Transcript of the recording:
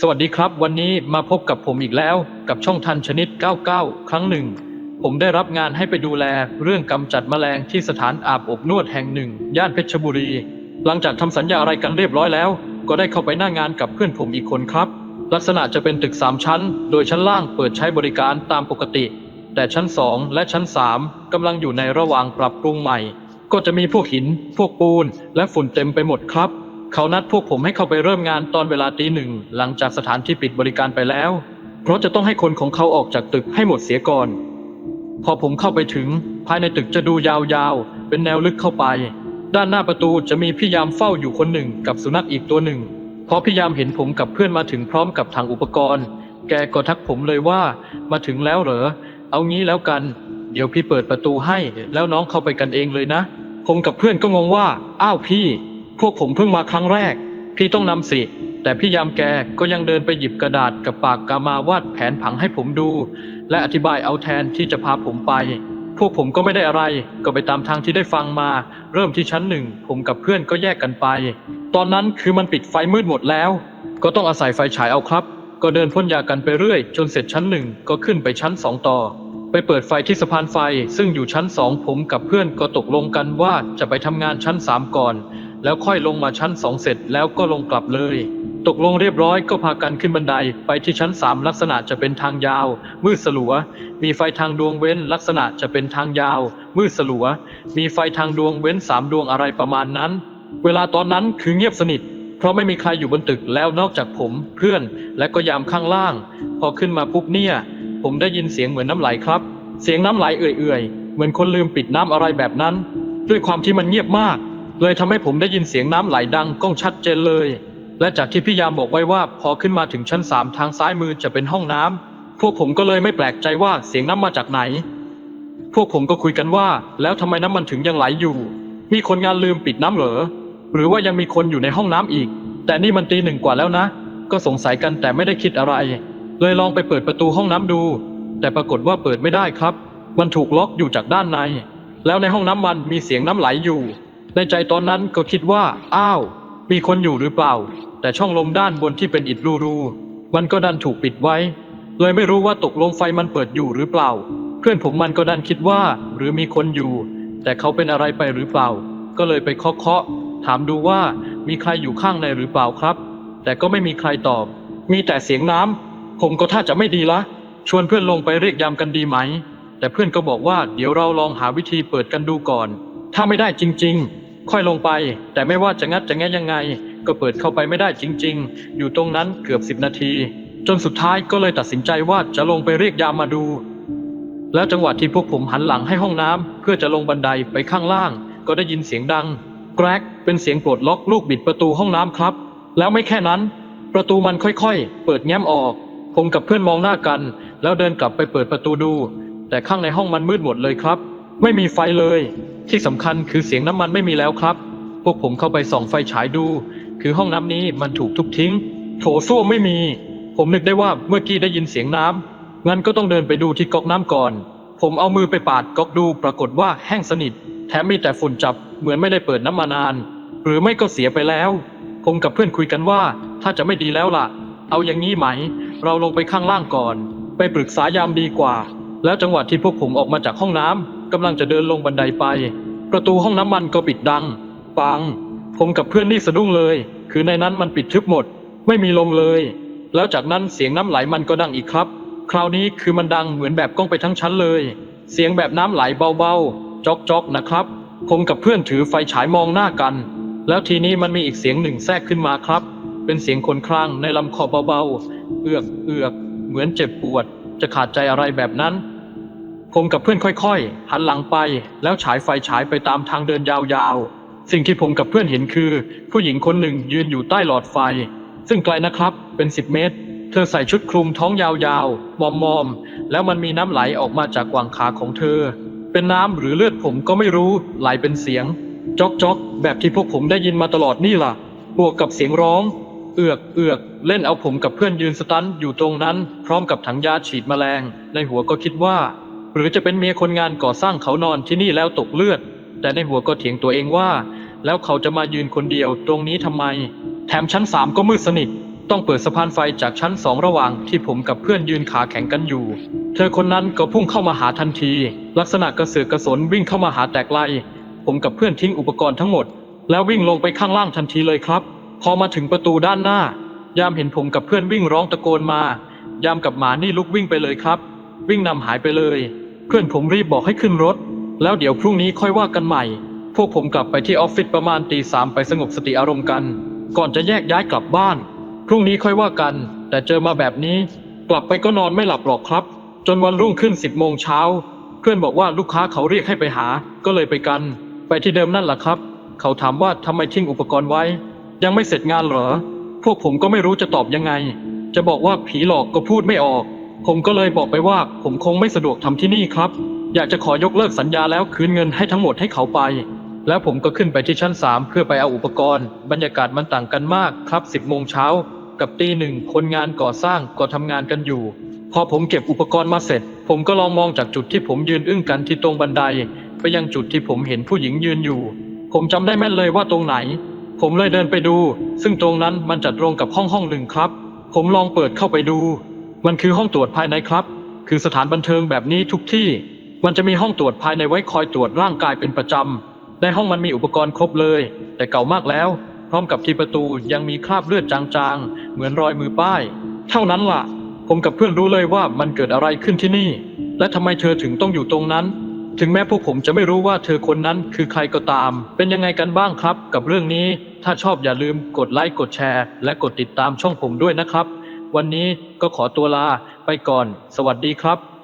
สวัสดีครับ วันนี้มาพบกับผมอีกแล้ว กับช่องทันชนิด 99 ครั้งหนึ่ง ผมได้รับงานให้ไปดูแล เรื่องกำจัดแมลงที่สถานอาบอบนวดแห่งหนึ่ง ย่านเพชรบุรี หลังจากทำสัญญาอะไรกันเรียบร้อยแล้ว ก็ได้เข้าไปหน้างานกับเพื่อนผมอีกคนครับ ลักษณะจะเป็นตึก 3 ชั้น โดยชั้นล่างเปิดใช้บริการตามปกติ แต่ชั้น 2 และชั้น 3กำลังอยู่ในระหว่างปรับปรุงใหม่ ก็จะมีพวกหิน พวกปูน และฝุ่นเต็มไปหมดครับ เขานัดพวกผมให้เข้าไปเริ่มงานตอนเวลาตีหนึ่งหลังจากสถานที่ปิดบริการไปแล้ว เพราะจะต้องให้คนของเขาออกจากตึกให้หมดเสียก่อน พอผมเข้าไปถึง ภายในตึกจะดูยาวๆ เป็นแนวลึกเข้าไป ด้านหน้าประตูจะมีพี่ยามเฝ้าอยู่คนหนึ่งกับสุนัขอีกตัวหนึ่ง พอพี่ยามเห็นผมกับเพื่อนมาถึงพร้อมกับถังอุปกรณ์ แกก็ทักผมเลยว่า มาถึงแล้วเหรอ เอางี้แล้วกัน เดี๋ยวพี่เปิดประตูให้ แล้วน้องเข้าไปกันเองเลยนะ ผมกับเพื่อนก็งงว่า อ้าวพี่ พวกผมเพิ่งมาครั้งแรก พี่ต้องนำสิ แต่พี่ยามแกก็ยังเดินไปหยิบกระดาษกับปากกามาวาดแผนผังให้ผมดู และอธิบายเอาแทนที่จะพาผมไป พวกผมก็ไม่ได้อะไร ก็ไปตามทางที่ได้ฟังมา เริ่มที่ชั้นหนึ่ง ผมกับเพื่อนก็แยกกันไป ตอนนั้นคือมันปิดไฟมืดหมดแล้ว ก็ต้องอาศัยไฟฉายเอาครับ ก็เดินพ่นยากันไปเรื่อย จนเสร็จชั้นหนึ่งก็ขึ้นไปชั้นสองต่อไปเปิดไฟที่สะพานไฟ ซึ่งอยู่ชั้นสองผมกับเพื่อนก็ตกลงกันว่าจะไปทำงานชั้นสามก่อน แล้วค่อยลงมาชั้นสองเสร็จแล้วก็ลงกลับเลย ตกลงเรียบร้อยก็พากันขึ้นบันไดไปที่ชั้นสามลักษณะจะเป็นทางยาว มืดสลัว มีไฟทางดวงเว้นลักษณะจะเป็นทางยาว มืดสลัว มีไฟทางดวงเว้นสามดวงอะไรประมาณนั้น เวลาตอนนั้นคือเงียบสนิท เพราะไม่มีใครอยู่บนตึกแล้วนอกจากผม เพื่อน และก็ยามข้างล่าง พอขึ้นมาปุ๊บเนี่ย ผมได้ยินเสียงเหมือนน้ำไหลครับ เสียงน้ำไหลเอื่อยๆเหมือนคนลืมปิดน้ำอะไรแบบนั้น ด้วยความที่มันเงียบมาก เลยทำให้ผมได้ยินเสียงน้ำไหลดังก้องชัดเจนเลย และจากที่พี่ยามบอกไว้ว่าพอขึ้นมาถึงชั้นสามทางซ้ายมือจะเป็นห้องน้ำพวกผมก็เลยไม่แปลกใจว่าเสียงน้ำมาจากไหน พวกผมก็คุยกันว่า แล้วทำไมน้ำมันถึงยังไหลอยู่ มีคนงานลืมปิดน้ำเหรอหรือว่ายังมีคนอยู่ในห้องน้ำอีก แต่นี่มันตีหนึ่งกว่าแล้วนะ ก็สงสัยกันแต่ไม่ได้คิดอะไร เลยลองไปเปิดประตูห้องน้ำดู แต่ปรากฏว่าเปิดไม่ได้ครับ มันถูกล็อกอยู่จากด้านใน แล้วในห้องน้ำมันมีเสียงน้ำไหลอยู่ ในใจตอนนั้นก็คิดว่า อ้าว มีคนอยู่หรือเปล่า แต่ช่องลมด้านบนที่เป็นอิฐรูๆมันก็ดันถูกปิดไว้ เลยไม่รู้ว่าตกลงไฟมันเปิดอยู่หรือเปล่า เพื่อนผมมันก็ดันคิดว่า หรือมีคนอยู่ แต่เขาเป็นอะไรไปหรือเปล่า ก็เลยไปเคาะเคาะๆถามดูว่ามีใครอยู่ข้างในหรือเปล่าครับ แต่ก็ไม่มีใครตอบ มีแต่เสียงน้ำผมก็ท่าจะไม่ดีละ ชวนเพื่อนลงไปเรียกยามกันดีไหม แต่เพื่อนก็บอกว่าเดี๋ยวเราลองหาวิธีเปิดกันดูก่อน ถ้าไม่ได้จริง ๆ ค่อยลงไป แต่ไม่ว่าจะงัดจะแงะยังไง ก็เปิดเข้าไปไม่ได้จริง ๆ อยู่ตรงนั้นเกือบสิบนาที จนสุดท้ายก็เลยตัดสินใจว่าจะลงไปเรียกยามมาดู แล้วจังหวะที่พวกผมหันหลังให้ห้องน้ำเพื่อจะลงบันไดไปข้างล่าง ก็ได้ยินเสียงดัง แกรกเป็นเสียงปลดล็อกลูกบิดประตูห้องน้ำครับ แล้วไม่แค่นั้น ประตูมันค่อยๆ เปิดแง้มออกผมกับเพื่อนมองหน้ากัน แล้วเดินกลับไปเปิดประตูดู แต่ข้างในห้องมันมืดหมดเลยครับ ไม่มีไฟเลย ที่สำคัญคือเสียงน้ำมันไม่มีแล้วครับ พวกผมเข้าไปส่องไฟฉายดู คือห้องน้ำนี้มันถูกทุบทิ้ง โถส้วมไม่มี ผมนึกได้ว่าเมื่อกี้ได้ยินเสียงน้ำงั้นก็ต้องเดินไปดูที่ก๊อกน้ำก่อน ผมเอามือไปปาดก๊อกดู ปรากฏว่าแห้งสนิท แถมมีแต่ฝุ่นจับเหมือนไม่ได้เปิดน้ำมานาน หรือไม่ก็เสียไปแล้ว ผมกับเพื่อนคุยกันว่า ถ้าจะไม่ดีแล้วล่ะ เอาอย่างนี้ไหม เราลงไปข้างล่างก่อน ไปปรึกษายามดีกว่า แล้วจังหวะที่พวกผมออกมาจากห้องน้ำ กำลังจะเดินลงบันไดไป ประตูห้องน้ำมันก็ปิดดัง ปัง ผมกับเพื่อนนี่สะดุ้งเลย คือในนั้นมันปิดทึบหมด ไม่มีลมเลย แล้วจากนั้นเสียงน้ำไหลมันก็ดังอีกครับ คราวนี้คือมันดังเหมือนแบบก้องไปทั้งชั้นเลย เสียงแบบน้ำไหลเบาๆจอกๆนะครับ ผมกับเพื่อนถือไฟฉายมองหน้ากัน แล้วทีนี้มันมีอีกเสียงหนึ่งแทรกขึ้นมาครับ เป็นเสียงคนคลางในลำคอเบาๆเอือกเอือกเหมือนเจ็บปวด จะขาดใจอะไรแบบนั้น ผมกับเพื่อนค่อยๆ หันหลังไปแล้วฉายไฟฉายไปตามทางเดินยาวๆ สิ่งที่ผมกับเพื่อนเห็นคือ ผู้หญิงคนหนึ่งยืนอยู่ใต้หลอดไฟ ซึ่งไกลนะครับเป็นสิบเมตร เธอใส่ชุดคลุมท้องยาวๆ มอมๆ แล้วมันมีน้ำไหลออกมาจากกวางขาของเธอ เป็นน้ำหรือเลือดผมก็ไม่รู้ไหลเป็นเสียงจอกจอกแบบที่พวกผมได้ยินมาตลอดนี่ล่ะบวกกับเสียงร้อง เอือกเอือกเล่นเอาผมกับเพื่อนยืนสตันอยู่ตรงนั้น พร้อมกับถังยาฉีดแมลง ในหัวก็คิดว่า หรือจะเป็นเมียคนงานก่อสร้างเขานอนที่นี่แล้วตกเลือด แต่ในหัวก็เถียงตัวเองว่า แล้วเขาจะมายืนคนเดียวตรงนี้ทำไม แถมชั้นสามก็มืดสนิท ต้องเปิดสะพานไฟจากชั้นสองระหว่างที่ผมกับเพื่อนยืนขาแข็งกันอยู่ เธอคนนั้นก็พุ่งเข้ามาหาทันที ลักษณะกระเสือกกระสนวิ่งเข้ามาหาแตกไลผมกับเพื่อนทิ้งอุปกรณ์ทั้งหมด แล้ววิ่งลงไปข้างล่างทันทีเลยครับ พอมาถึงประตูด้านหน้า ยามเห็นผมกับเพื่อนวิ่งร้องตะโกนมา ยามกับหมานี่ลุกวิ่งไปเลยครับ วิ่งนำหายไปเลย เพื่อนผมรีบบอกให้ขึ้นรถ แล้วเดี๋ยวพรุ่งนี้ค่อยว่ากันใหม่ พวกผมกลับไปที่ออฟฟิศประมาณตีสามไปสงบสติอารมณ์กัน ก่อนจะแยกย้ายกลับบ้าน พรุ่งนี้ค่อยว่ากัน แต่เจอมาแบบนี้ กลับไปก็นอนไม่หลับหรอกครับ จนวันรุ่งขึ้นสิบโมงเช้าเพื่อนบอกว่าลูกค้าเขาเรียกให้ไปหา ก็เลยไปกัน ไปที่เดิมนั่นแหละครับ เขาถามว่าทำไมทิ้งอุปกรณ์ไว้ ยังไม่เสร็จงานเหรอ พวกผมก็ไม่รู้จะตอบยังไง จะบอกว่าผีหลอกก็พูดไม่ออก ผมก็เลยบอกไปว่าผมคงไม่สะดวกทำที่นี่ครับ อยากจะขอยกเลิกสัญญาแล้วคืนเงินให้ทั้งหมดให้เขาไป แล้วผมก็ขึ้นไปที่ชั้น 3 เพื่อไปเอาอุปกรณ์ บรรยากาศมันต่างกันมากครับ 10โมงเช้ากับตีหนึ่งคนงานก่อสร้างก็ทำงานกันอยู่ พอผมเก็บอุปกรณ์มาเสร็จ ผมก็ลองมองจากจุดที่ผมยืนอึ้งกันที่ตรงบันได ไปยังจุดที่ผมเห็นผู้หญิงยืนอยู่ ผมจำได้แม่นเลยว่าตรงไหน ผมเลยเดินไปดู ซึ่งตรงนั้นมันจัดตรงกับห้องห้องหนึ่งครับ ผมลองเปิดเข้าไปดู มันคือห้องตรวจภายในครับ คือสถานบันเทิงแบบนี้ทุกที่ มันจะมีห้องตรวจภายในไว้คอยตรวจร่างกายเป็นประจำ ในห้องมันมีอุปกรณ์ครบเลย แต่เก่ามากแล้ว พร้อมกับที่ประตูยังมีคราบเลือดจางๆ เหมือนรอยมือป้าย เท่านั้นล่ะ ผมกับเพื่อนรู้เลยว่ามันเกิดอะไรขึ้นที่นี่ และทำไมเธอถึงต้องอยู่ตรงนั้น ถึงแม้พวกผมจะไม่รู้ว่าเธอคนนั้นคือใครก็ตาม เป็นยังไงกันบ้างครับ กับเรื่องนี้ ถ้าชอบอย่าลืมกดไลค์กดแชร์ และกดติดตามช่องผมด้วยนะครับ วันนี้ก็ขอตัวลาไปก่อน สวัสดีครับ